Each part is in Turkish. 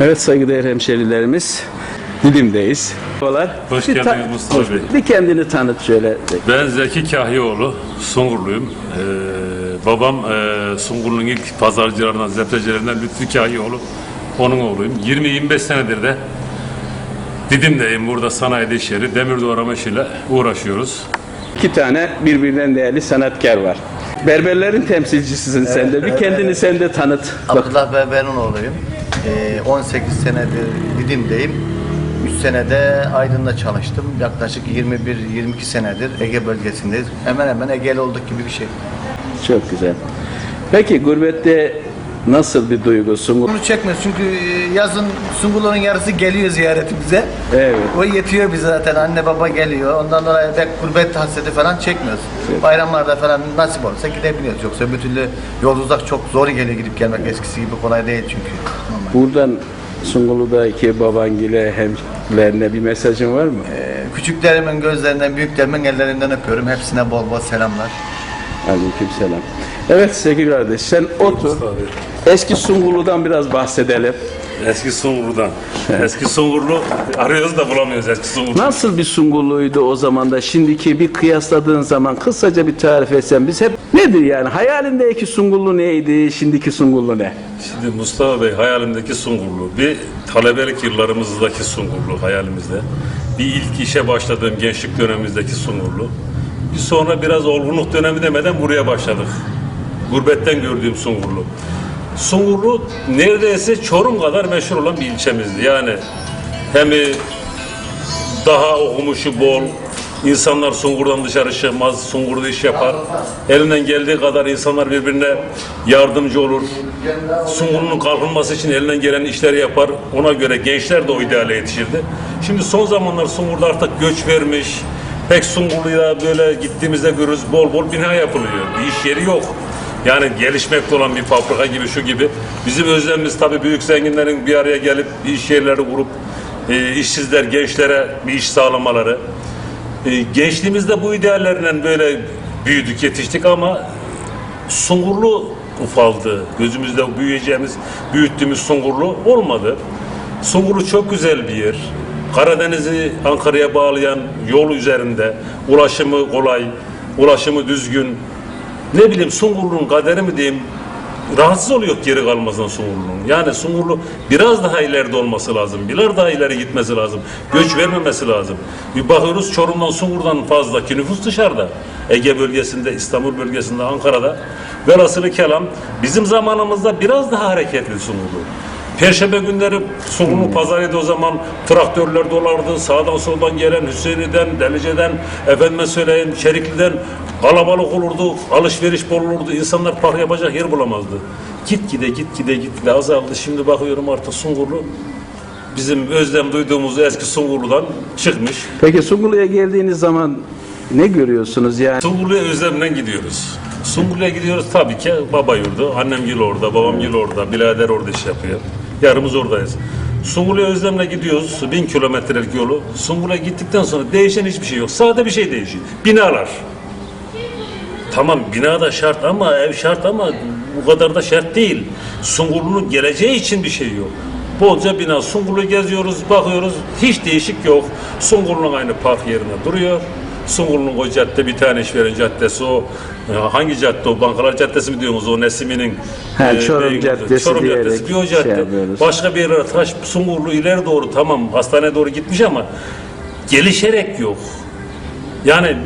Evet saygıdeğer hemşerilerimiz Dilim'deyiz. Merhabalar. Hoş Bir geldiniz Mustafa Bey. Bir kendini tanıt şöyle. Ben Zeki Kahyaoğlu, Sungurluyum. Ee, babam e, Sungurlu'nun ilk pazarcılarından, zeptecilerinden Lütfü Kahyaoğlu. Onun oğluyum. 20-25 senedir de Didim'deyim. Burada sanayide iş yeri, demir doğrama işiyle uğraşıyoruz. İki tane birbirinden değerli sanatkar var. Berberlerin temsilcisisin sen de. Bir kendini sen de tanıt. Abdullah Berber'in oğluyum. Ee, 18 senedir Didim'deyim. 3 senede Aydın'da çalıştım. Yaklaşık 21-22 senedir Ege bölgesindeyiz. Hemen hemen Ege'li olduk gibi bir şey. Çok güzel. Peki gurbette nasıl bir duygu? Sungur? Bunu çekmiyoruz çünkü e, yazın Sungurlu'nun yarısı geliyor ziyaretimize. Evet. O yetiyor bize zaten. Anne baba geliyor. Ondan dolayı pek gurbet hasreti falan çekmiyoruz. Bayramlarda falan nasip olursa gidebiliyoruz. Yoksa bir türlü yol uzak çok zor geliyor gidip gelmek. Eskisi gibi kolay değil çünkü. Normal. Buradan Sungurlu'daki babangile hemlerine bir mesajın var mı? Ee, Küçüklerimin gözlerinden, büyüklerimin ellerinden öpüyorum. Hepsine bol bol selamlar. Aleyküm selam. Evet sevgili kardeş sen otur. Eski Sungurlu'dan biraz bahsedelim. Eski Sungurlu'dan. Eski Sungurlu arıyoruz da bulamıyoruz eski Sungurlu. Nasıl bir Sungurlu'ydu o zaman da şimdiki bir kıyasladığın zaman kısaca bir tarif etsen biz hep nedir yani hayalindeki Sungurlu neydi şimdiki Sungurlu ne? Şimdi Mustafa Bey hayalimdeki Sungurlu. Bir talebelik yıllarımızdaki Sungurlu hayalimizde. Bir ilk işe başladığım gençlik dönemimizdeki Sungurlu. Bir sonra biraz olgunluk dönemi demeden buraya başladık. Gurbetten gördüğüm Sungurlu. Sungurlu neredeyse Çorum kadar meşhur olan bir ilçemizdi. Yani hem daha okumuşu bol, insanlar Sungur'dan dışarı çıkmaz, Sungur'da iş yapar. Elinden geldiği kadar insanlar birbirine yardımcı olur. Sungur'un kalkınması için elinden gelen işleri yapar. Ona göre gençler de o ideale yetişirdi. Şimdi son zamanlar Sungur'da artık göç vermiş. Pek Sungurlu'ya böyle gittiğimizde görürüz bol bol bina yapılıyor. Bir iş yeri yok. Yani gelişmekte olan bir fabrika gibi şu gibi. Bizim özlemimiz tabii büyük zenginlerin bir araya gelip iş yerleri kurup e, işsizler, gençlere bir iş sağlamaları. E, gençliğimizde bu ideallerle böyle büyüdük, yetiştik ama Sungurlu ufaldı. Gözümüzde büyüyeceğimiz, büyüttüğümüz Sungurlu olmadı. Sungurlu çok güzel bir yer. Karadeniz'i Ankara'ya bağlayan yol üzerinde ulaşımı kolay, ulaşımı düzgün. Ne bileyim Sungurlu'nun kaderi mi diyeyim rahatsız oluyor geri kalmasından Sungurlu'nun. Yani Sungurlu biraz daha ileride olması lazım. Biraz daha ileri gitmesi lazım. Göç vermemesi lazım. Bir bakıyoruz Çorum'dan Sungur'dan fazlaki nüfus dışarıda. Ege bölgesinde, İstanbul bölgesinde, Ankara'da. Velhasılı kelam bizim zamanımızda biraz daha hareketli Sungurlu. Perşembe günleri Sungurlu pazarıydı o zaman traktörler dolardı. Sağdan soldan gelen Hüseyinli'den, Delice'den, efendime söyleyin Çerikli'den kalabalık olurdu. Alışveriş bol olurdu. İnsanlar park yapacak yer bulamazdı. Git gide git gide git gide azaldı. Şimdi bakıyorum artık Sungurlu bizim özlem duyduğumuz eski Sungurlu'dan çıkmış. Peki Sungurlu'ya geldiğiniz zaman ne görüyorsunuz yani? Sungurlu'ya özlemle gidiyoruz. Sungurlu'ya gidiyoruz tabii ki baba yurdu. Annem gil orada, babam gil orada, birader orada iş yapıyor. Yarımız oradayız. Sungurlu'ya özlemle gidiyoruz. Bin kilometrelik yolu. Sungurlu'ya gittikten sonra değişen hiçbir şey yok. Sade bir şey değişiyor. Binalar. Tamam bina da şart ama ev şart ama bu kadar da şart değil. Sungurlu'nun geleceği için bir şey yok. Bolca bina. Sungurlu'yu geziyoruz, bakıyoruz. Hiç değişik yok. Sungurlu'nun aynı park yerine duruyor. Sungurlu'nun o cadde bir tane işveren caddesi o hangi cadde o Bankalar Caddesi mi diyorsunuz o Nesimi'nin Ha, e, Çorum beyin- Caddesi Çorum diyerek Caddesi bir o şey cadde. yapıyoruz. Başka bir yere taş Sungurlu ileri doğru tamam hastaneye doğru gitmiş ama gelişerek yok. Yani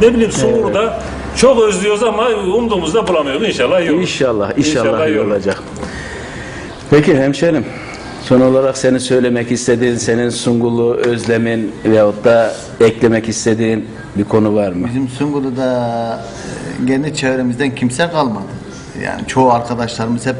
ne bileyim Sungur'da çok özlüyoruz ama umduğumuzda bulamıyoruz. İnşallah olur. İnşallah, inşallah, İnşallah iyi olacak. Peki hemşerim, son olarak senin söylemek istediğin, senin Sungurlu özlemin veyahut da eklemek istediğin bir konu var mı? Bizim Sungurlu'da e, kendi çevremizden kimse kalmadı. Yani çoğu arkadaşlarımız hep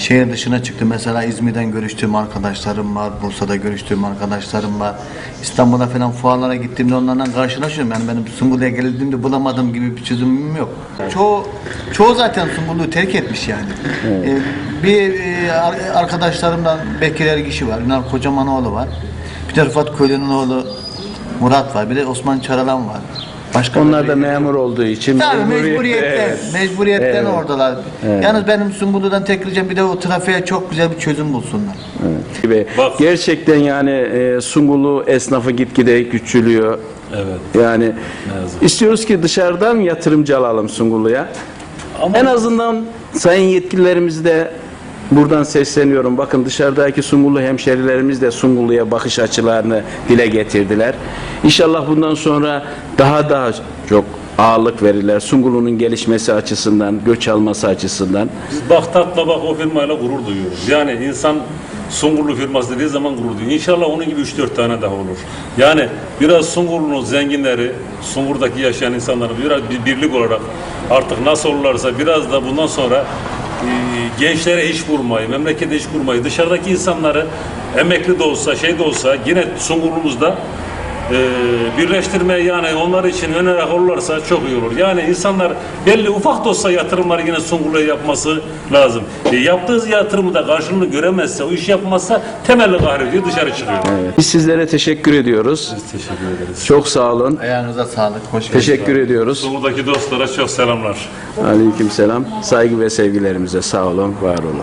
şehir dışına çıktı. Mesela İzmir'den görüştüğüm arkadaşlarım var, Bursa'da görüştüğüm arkadaşlarım var. İstanbul'a falan fuarlara gittiğimde onlarla karşılaşıyorum. Yani benim Sungurlu'ya geldiğimde bulamadığım gibi bir çözümüm yok. Çoğu çoğu zaten Sungurlu'yu terk etmiş yani. E, bir e, ar- arkadaşlarımdan Bekir Ergişi var, Ünal Kocamanoğlu var. Bir de Rıfat Köylü'nün oğlu Murat var. Bir de Osman Çaralan var. Başka Onlar da memur olduğu için Tabii mecburiyet- mecburiyetten, Evet. mecburiyetten Evet. oradalar. Yalnız benim Sungurlu'dan tek ricam bir de o trafiğe çok güzel bir çözüm bulsunlar. gibi. Bak- Gerçekten yani e, Sungurlu esnafı gitgide küçülüyor. Evet. Yani yazık. istiyoruz ki dışarıdan yatırımcı alalım Sungurlu'ya. Ama En azından sayın yetkililerimiz de buradan sesleniyorum. Bakın dışarıdaki Sungurlu hemşerilerimiz de Sungurlu'ya bakış açılarını dile getirdiler. İnşallah bundan sonra daha daha çok ağırlık verirler. Sungurlu'nun gelişmesi açısından, göç alması açısından. Biz Baktat'la bak o firmayla gurur duyuyoruz. Yani insan Sungurlu firması dediği zaman gurur duyuyor. İnşallah onun gibi 3-4 tane daha olur. Yani biraz Sungurlu'nun zenginleri, Sungur'daki yaşayan insanlar biraz bir birlik olarak artık nasıl olurlarsa biraz da bundan sonra gençlere iş kurmayı, memlekete iş kurmayı, dışarıdaki insanları emekli de olsa, şey de olsa yine Sungurlu'muzda e, birleştirmeye yani onlar için önerek olurlarsa çok iyi olur. Yani insanlar belli ufak da olsa yatırımları yine Sungurlu'ya yapması lazım. E, yaptığı yatırımı da karşılığını göremezse, o iş yapmazsa temelli kahrediyor, dışarı çıkıyor. Biz sizlere teşekkür ediyoruz. Biz teşekkür ederiz. Çok sağ olun. Ayağınıza sağlık. Hoş geldiniz. Teşekkür ediyoruz. Sungur'daki dostlara çok selamlar. Aleykümselam. Saygı ve sevgilerimize sağ olun, var olun.